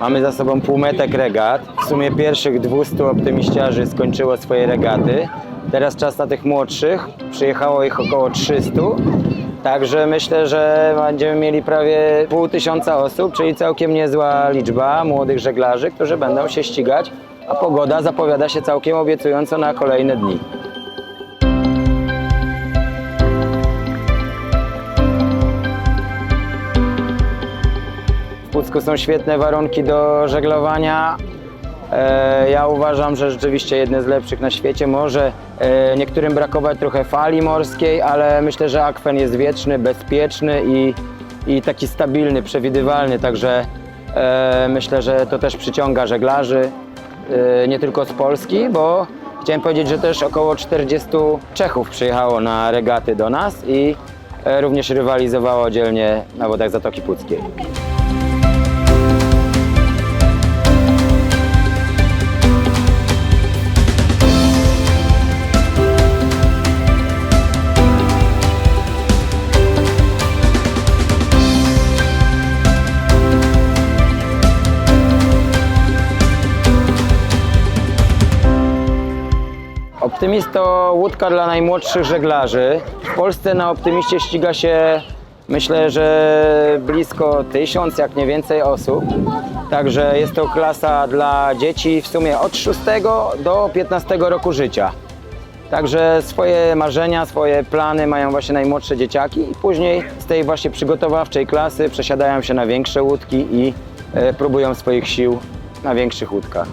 Mamy za sobą półmetek regat. W sumie pierwszych 200 optymiściarzy skończyło swoje regaty. Teraz czas na tych młodszych. Przyjechało ich około 300. Także myślę, że będziemy mieli prawie pół tysiąca osób, czyli całkiem niezła liczba młodych żeglarzy, którzy będą się ścigać, a pogoda zapowiada się całkiem obiecująco na kolejne dni. Pucku są świetne warunki do żeglowania. E, Ja uważam, że rzeczywiście jedne z lepszych na świecie. Może e, niektórym brakować trochę fali morskiej, ale myślę, że akwen jest wieczny, bezpieczny i, i taki stabilny, przewidywalny. Także e, myślę, że to też przyciąga żeglarzy, nie tylko z Polski, bo chciałem powiedzieć, że też około 40 Czechów przyjechało na regaty do nas i również rywalizowało dzielnie na wodach Zatoki Puckiej. Optymist to łódka dla najmłodszych żeglarzy. W Polsce na Optymiście ściga się myślę, że blisko tysiąc, jak nie więcej osób. Także jest to klasa dla dzieci w sumie od 6 do 15 roku życia. Także swoje marzenia, swoje plany mają właśnie najmłodsze dzieciaki i później z tej właśnie przygotowawczej klasy przesiadają się na większe łódki i e, próbują swoich sił na większych łódkach.